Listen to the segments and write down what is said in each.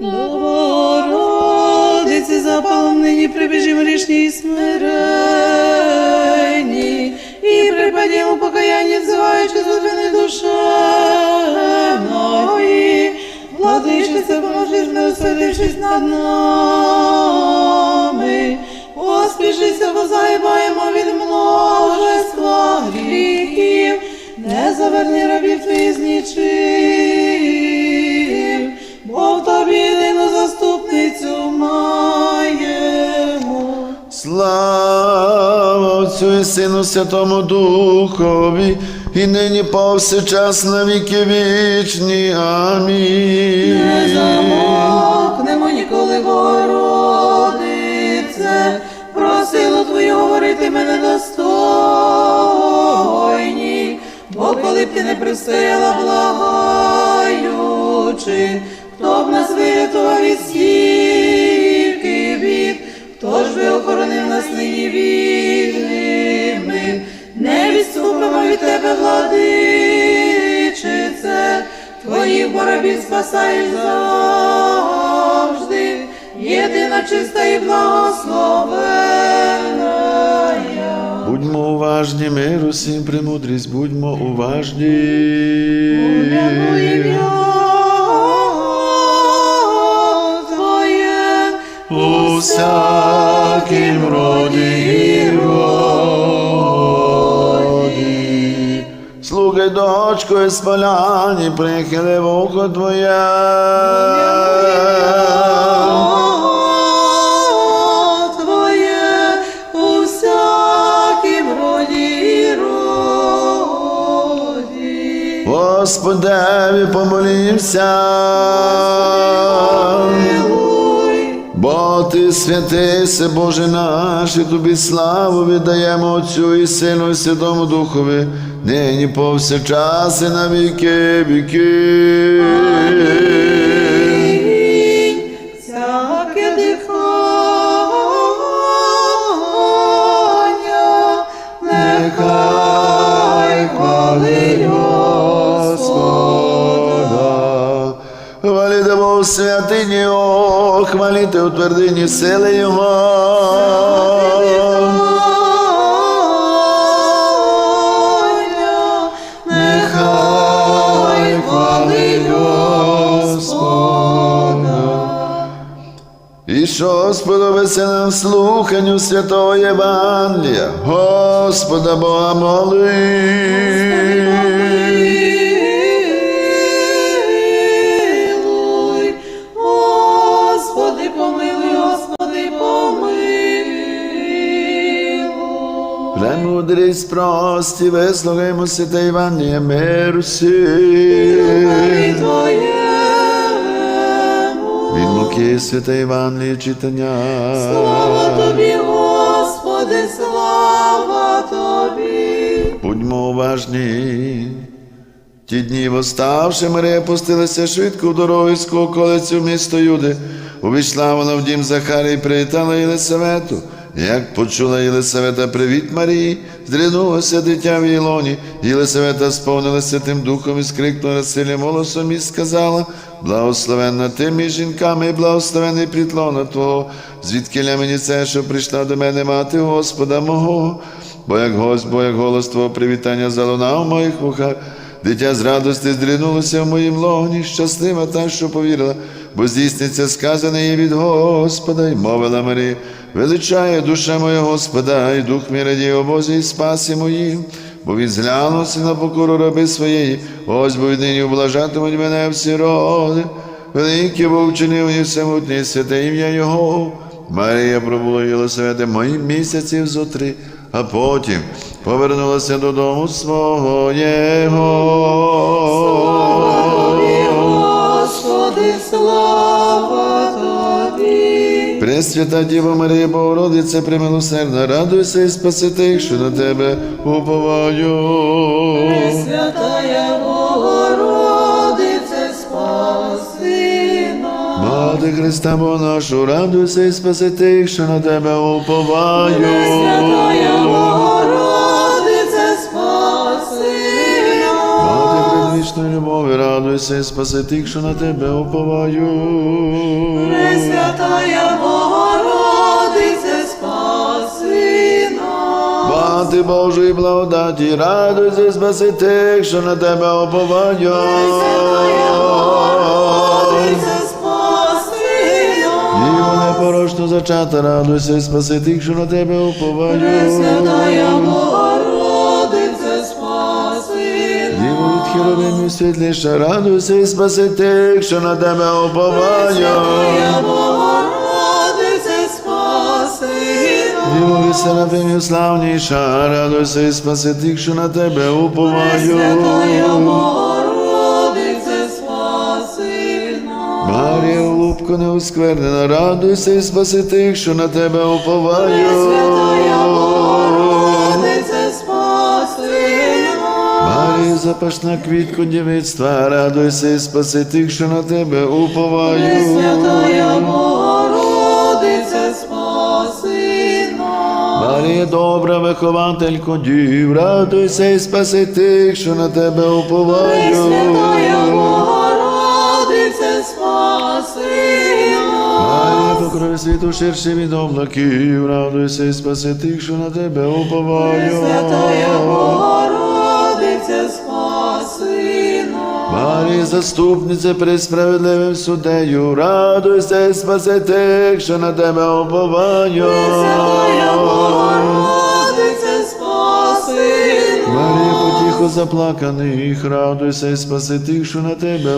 Богородиці, запалом нині прибіжім грішні і смиренні, і припадім у покаянні, взиваючи з глибини душевної, владичице, поможи, не освятившись над нами, поспішися, бо заїбаємо від множества гріхів, не заверни рабів твоїх з єдину заступницю маємо. Слава Отцю і Сину Святому Духові, і нині повсякчас на віки вічні. Амінь. Не замовкнемо ніколи, Богородице, про силу Твою говорити мене достойні, бо коли б ти не пристояла, благаючи, хто нас вирятував від стільки бід, хто ж би охоронив нас нині вільними, не відступимо від тебе, владичице, Твоїх боробів спасаєш завжди, єдина чиста і благословенна. Будьмо уважні, миру всім премудрість, будьмо уважні. Уляну ім'я всякім роді і роді. Слухай, дочко, і спаляні, прихили вухо Твоє. Твоє у всякім роді роді. Господеві помолімся. Милуй, Бо ти святий, се Боже наш, і тобі славу віддаємо Отцю і Сину, і Святому Духові, нині повсякчас і на віки віки. Господа. Хваліте Бог в святині Його, хваліте у твердині сили Його. І що сподобається нам слуханню святого Євангелія, Господа Бога моли. Премудрість прості, вислухаймо святе. Любові Твоєму. Від Луки святе Євангеліє читання. Слава Тобі, Господи, слава Тобі. Будьмо уважні. Ті дні восставши, Марія пустилася швидко в дорогу з колицю в місто Юди. Увійшла вона в дім Захарії і привітала Єлисавету. Як почула Єлисавета привіт Марії, здригнулося дитя в її лоні. Єлисавета сповнилася тим духом і скрикнула сильним голосом і сказала: Благословенна ти між жінками, благословений плітлона Твого, звідки мені це, що прийшла до мене мати Господа мого. Бо як гость, бо як голос Твого привітання залунав у моїх вухах, дитя з радости здригнулося в моїм лоні, щаслива та, що повірила, бо здійсниться сказане їй від Господа, й мовила Марія, величає душа моя Господа, і дух мій радіє у Бозі і спасі моїм, бо він зглянувся на покору раби своєї, ось бо віднині облажатимуть мене всі роди. Великий Бог вчинив і всемутнє святе ім'я Його. Марія пробула Єлисавети мої місяців зо три, а потім повернулася додому свого Його. Пресвята Діва Марія Богородице, примилосердна, радуйся і спаси тих, що на тебе уповаю. Святая Богородице, спаси нас. Мати Христа Бога нашу, радуйся і спаси тих, що на тебе уповаю. Святая Богородице, спаси нас. Мати предвічної любові, радуйся і спаси тих, що на тебе уповають. Пресвятая Богородице, спаси нас. Мати Божої благодаті, радуйся, і спаси тих, що на тебе уповають. Пресвятая Богородице, спаси нас. Діво непорочно зачата, радуйся, і спаси тих, що на тебе уповають. Пресвятая Богородице, хіровимів світліша, радуйся, і спаси тих, що на тебе спаси нас. Серафимів славніша, радуйся, і спаси тих, що на тебе нас. Марія, голубко неосквернена, радуйся і спаси тих, що на тебе уповають. Нас. Запашна квітко дівицтва, радуйся і спаси тих, що на тебе уповають. Пресвятая Богородице, спаси нас. Марія, добра вихователько дів, радуйся і спаси тих, що на тебе уповають. Пресвятая Богородице, спаси Марія, покрови світу ширше від облаків, радуйся і спаси тих, що на тебе уповають. Пресвятая Богородице, Марія, заступниця перед справедливим суддею, радуйся і спаси тих, що на тебе Богородице. Марія, потіху заплаканих, радуйся і спаси тих, що на тебе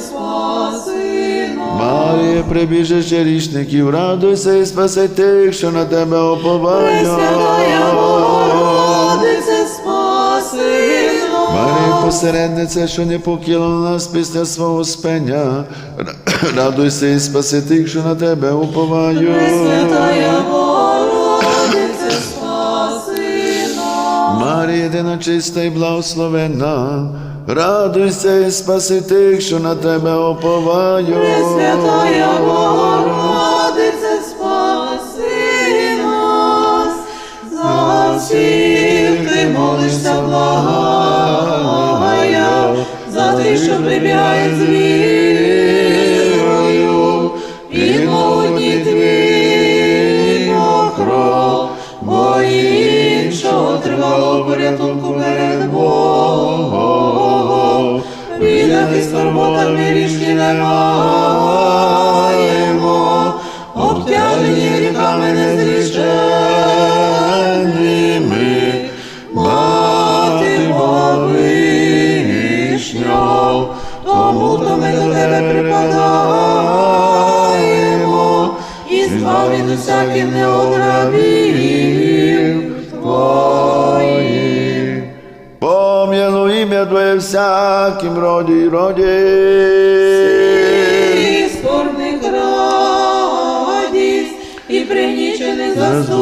спаси. Марія, прибіжище річників, радуйся і спаси тих, що на тебе уповають. Марія, посередниця, що не покинула нас після свого спення, радуйся і спаси тих, що на тебе уповають. Пресвятая Богородице, спаси нас. Марія, єдина чиста і благословенна, радуйся і спаси тих, що на тебе уповають. Пресвятая Богородице, спаси нас. За всіх ти молишся, благая, за що прибігає з вірою, і молоді твій покров, бо іншого тривало порятунку перед Богом. Бідах і скорботах ми річки не вишньов, тому то ми до тебе припадаємо, і збав від усяких неодравів твоїх. Пом'яну ім'я Твоє всяким роді й роді. І скорбних радість, і пригнічених заступниця,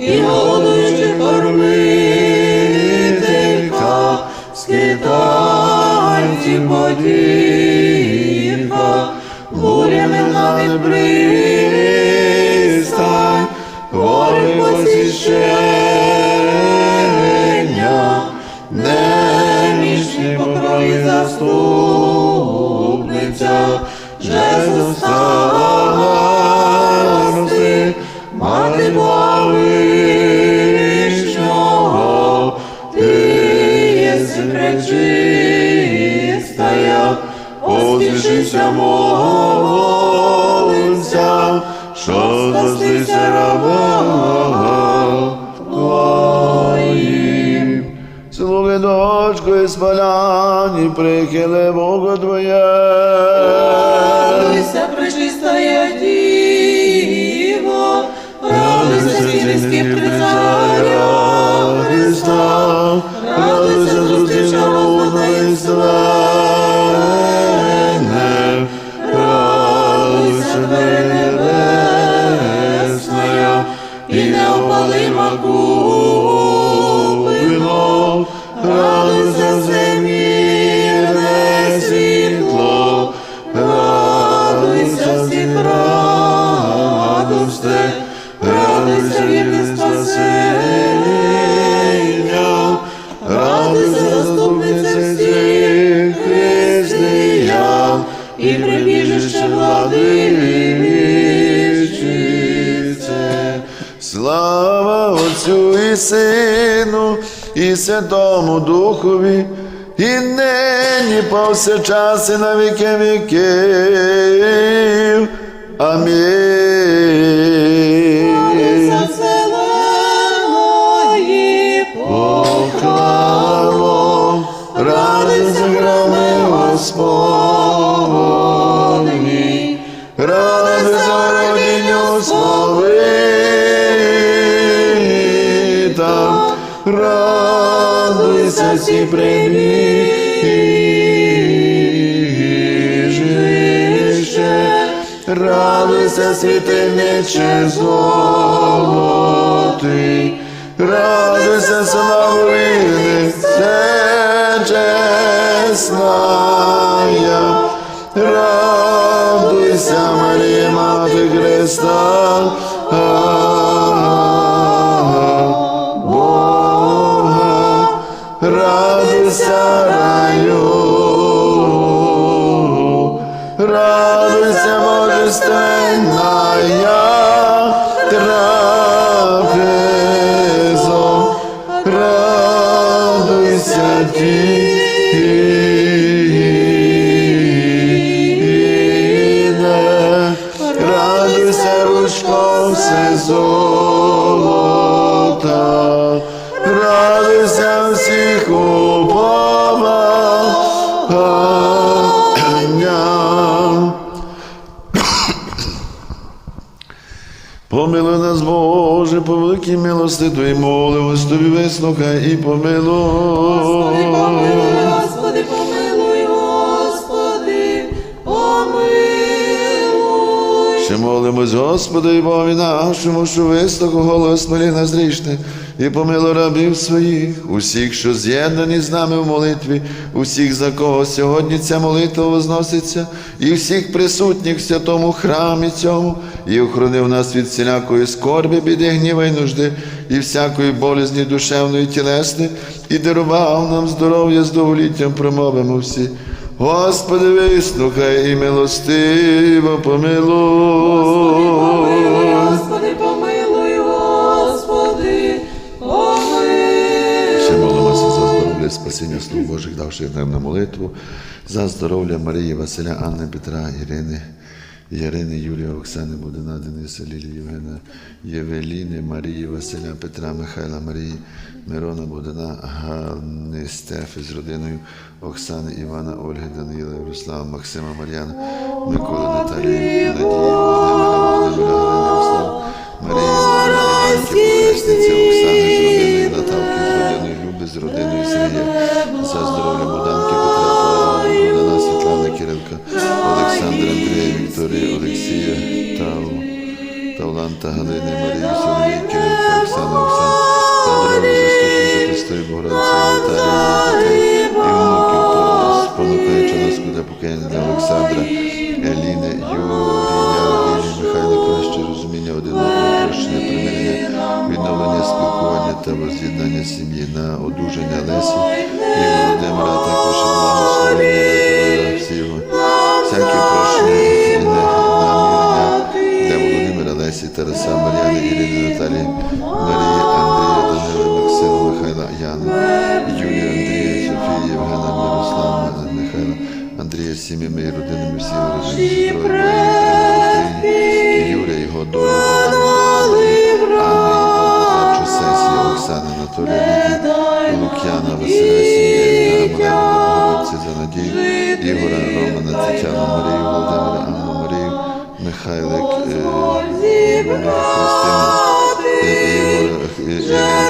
і голодуючих потіха, бурями на не Дочку і спаляні, прихили Бога Твоє. Радуйся, пречистая Діво, радуйся, прицаря Христа, радуйся, зустріча розданої славне, щасті радости, за вірне спасення, за заступниця всіх християн і прибіжище владичице. Слава Отцю і Сину, і Святому Духові, і не нині повсякчас і на віки віків. Амінь. Поклало, радуйся, громи Господні, радуйся, родиню сповита, радуйся, всі прибіжище, радуйся, світильниче золотий, радуйся, славини, все чесная, радуйся, Марія, Мати Христа, Бога, радуйся, раю, радуйся, божественная yeah. Твоїй молимось, Тобі вислухай і помилуй. Господи, помилуй, Господи, помилуй, Господи, помилуй. Ще молимось, Господи, і Богові нашому, що вислухав голос молі нас грішних, і помилуй рабів своїх, усіх, що з'єднані з нами в молитві, усіх, за кого сьогодні ця молитва возноситься, і всіх присутніх в святому храмі цьому, і охоронив нас від всілякої скорби, біди, гніва й нужди, і всякої болезні душевної, і тілесної, і дарував нам здоров'я з довголіттям, промовимо всі. Господи, вислухай і милостиво помилуй. Господи, помилуй, Господи, помилуй. Ще молимося за здоров'я, спасіння слуг Божих, давши нам на молитву, за здоров'я Марії, Василя, Анни, Петра, Ірини, Ярини, Юлія, Оксани, Будина, Дениса, Лілії, Євгена, Євеліни, Марії, Василя, Петра, Михайла, Марії, Мирона, Будина, Ганни, Стефи з родиною, Оксани, Івана, Ольги, Даниїла, Ярослава, Максима, Мар'яна, Миколи, Наталії, Надії, Володимира, Володимира, Ярослава, Марії, Похресниці, Оксани з родиною, Наталки з родиною, Люби з родиною Сергія, за здоров'я Богданки, Петра, Павла, Богдана, Світлани, Кирилка, Олександра, Андрія, Вікторії, Олексія, Тау, Тавланта, Галини, Марії, Соломії, Кирилка, Оксани, Оксан, за здоров'я заступниці Христої Богородиці, Наталії, дітей Михайлик, е, Анастасія,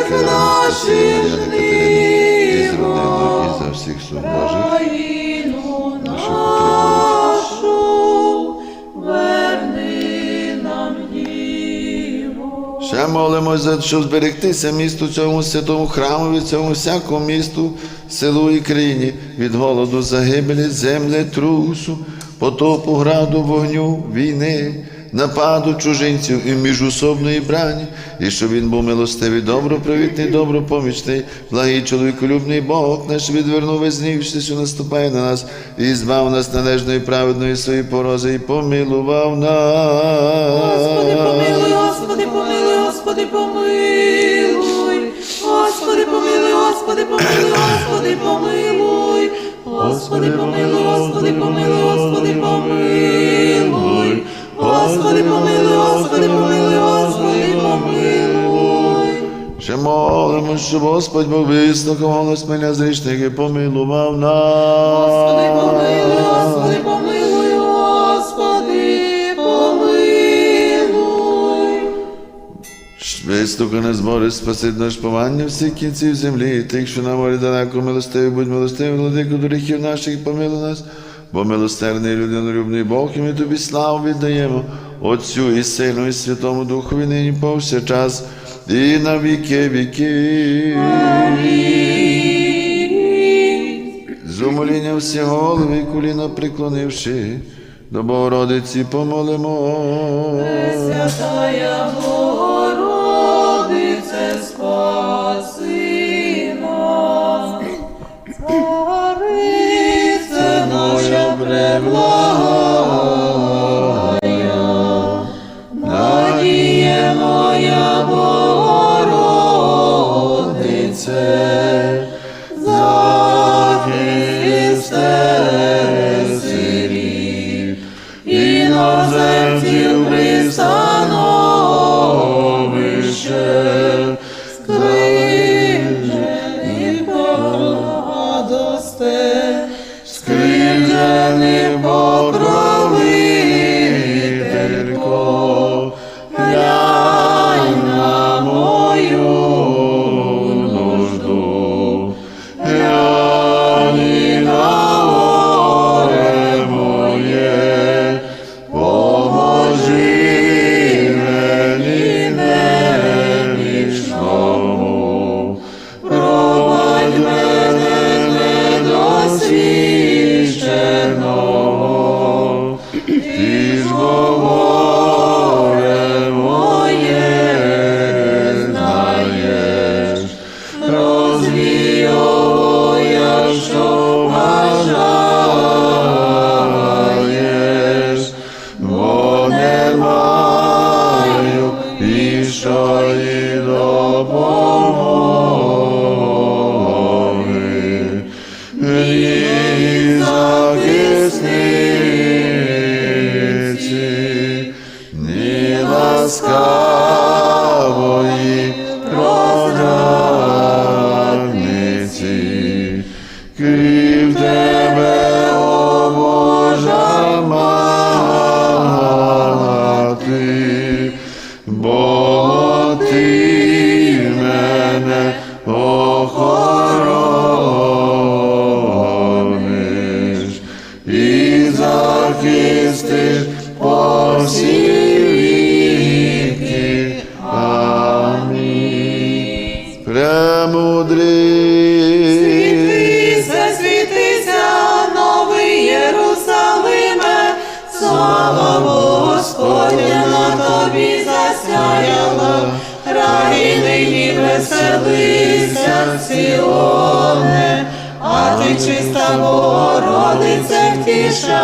Катерина, і з родиною, і за всіх що потребують. Діво. Ще молимось, за- щоб зберегтися місту цьому святому храмові, цьому всякому місту, селу і країні від голоду, загибелі, землетрусу, потопу, граду, вогню, війни, нападу чужинців і міжусобної брані, і щоб він був милостивий, добропривітний, добропомічний, благий чоловіколюбний Бог наш відвернув гнів, що наступає на нас, і збав нас належної праведної своєї порози, і помилував нас. Господи, помилуй, Господи, помилуй, Господи, помилуй. Господи, помилуй, Господи, помилуй, Господи, помилуй. Господи, помилуй, Господи, помилуй, Господи, помилуй. Господи, помилуй, Господи, помилуй, Господи, помилуй. Ще молимо, щоб Господь Бог вислухав голос мене зрішних і помилував нас. Господи, помилуй, Господи, помилуй, Вистукане збори спасить наш повання всіх кінців землі, тих, що на морі далеко милостиві, будь милостивий, владику до гріхів наших, помилуй нас, бо милосердний людинолюбний Бог, і ми тобі славу віддаємо, Отцю і Сину, і Святому Духові нині повсякчас, і на віки віки. З умолінням всі голови коліна преклонивши, до Богородиці помолимо. Святая Богородице, ласкавої Премудрий. Світися, світися, новий Єрусалиме, слава Господня на тобі засяяла, рай нині веселися, Сіоне, а ти чиста Богородице, втішайся,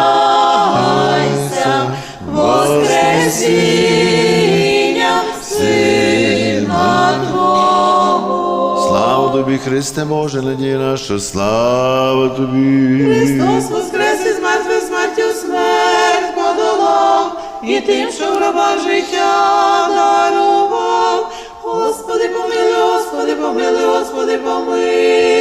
воскресіння тобі, Христе Боже, надія наша, слава тобі. Христос воскрес із мертвих смертю смерть подолав, і тим, що в гробах життя дарував. Господи, помилуй, Господи, помилуй, Господи, помилуй,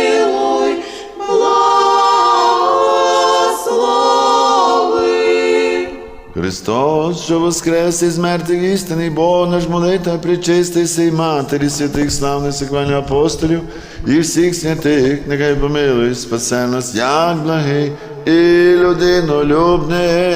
Христос, що воскрес із мертвих істини, Бог наш молитва, причистий сей матері святих славних секвальних апостолів і всіх святих, нехай помилуй, спасе нас, як благий і людинолюбний.